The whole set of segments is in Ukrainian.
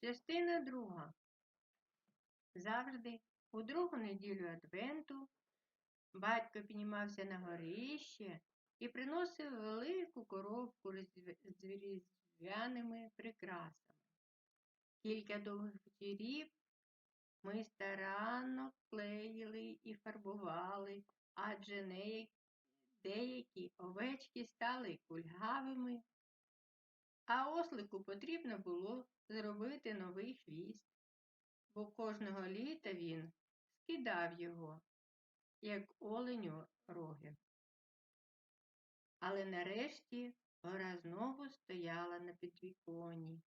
Частина друга. Завжди у другу неділю Адвенту батько піднімався на горище і приносив велику коробку з різдвяними прикрасами. Кілька довгих вечорів ми старанно клеїли і фарбували, адже деякі овечки стали кульгавими, а ослику потрібно було зробити новий хвіст, бо кожного літа він скидав його, як оленю роги. Але нарешті гора знову стояла на підвіконні,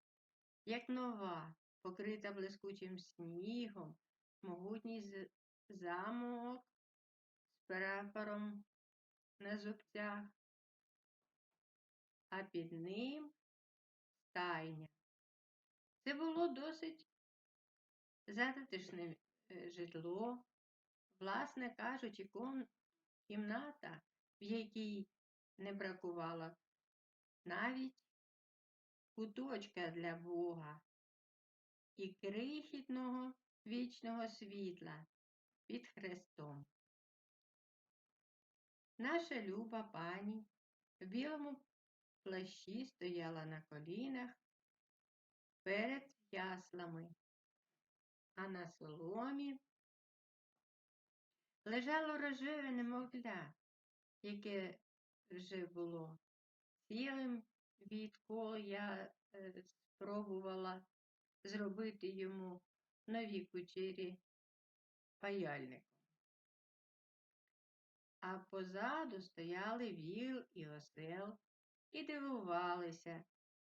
як нова, покрита блискучим снігом, могутній замок з прапором на зубцях, а під ним стайня. Це було досить затишне е, житло, власне кажучи, кімната, в якій не бракувало навіть куточка для Бога і крихітного вічного світла під Христом. Наша люба пані в білому плащі стояла на колінах перед яслами, а на соломі лежало рожеве немовля, яке вже було цілим, відколи я е, спробувала зробити йому нові кучері паяльником. А позаду стояли віл і осел і дивувалися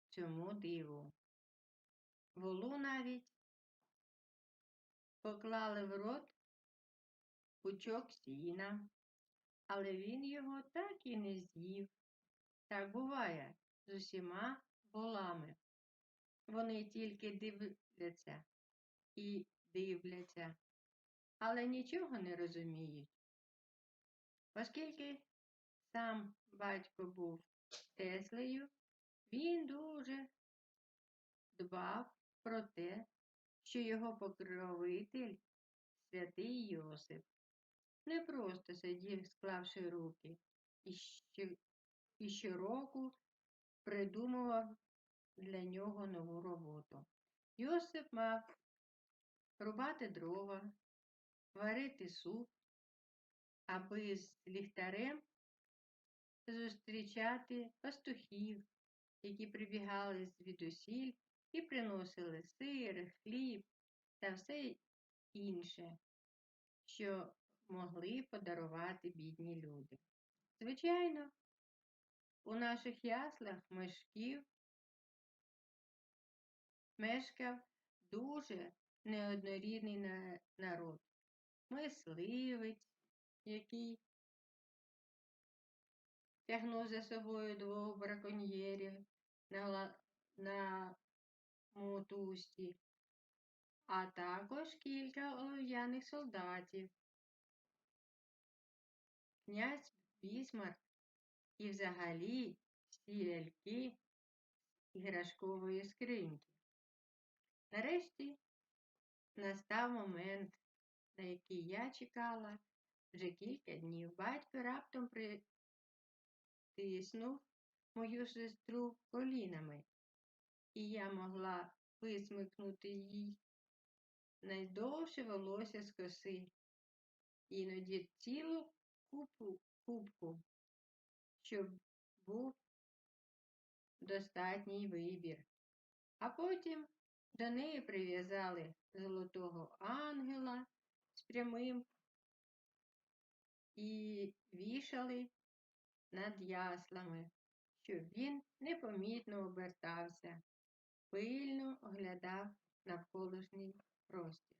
цьому диву. Волу навіть поклали в рот пучок сіна, але він його так і не з'їв. Так буває з усіма волами. Вони тільки дивляться і дивляться, але нічого не розуміють. Оскільки сам батько був Теслею, він дуже дбав про те, що його покровитель, святий Йосип, не просто сидів, склавши руки, і, що, і щороку придумував для нього нову роботу. Йосип мав рубати дрова, варити суп, аби з ліхтарем зустрічати пастухів, які прибігали звідусіль і приносили сир, хліб та все інше, що могли подарувати бідні люди. Звичайно, у наших яслах мешків мешкав дуже неоднорідний народ. Мисливець, який тягнув за собою двох браконьєрів на, на мотузці, а також кілька олов'яних солдатів. Князь Бісмарк і взагалі всі ляльки іграшкової скриньки. Нарешті настав момент, на який я чекала вже кілька днів. Батько раптом притиснув мою сестру колінами, і я могла висмикнути їй найдовше волосся з коси, іноді цілу купу, кубку, щоб був достатній вибір. А потім до неї прив'язали золотого ангела з прямим і вішали над яслами, щоб він непомітно обертався, пильно оглядав навколишній простір.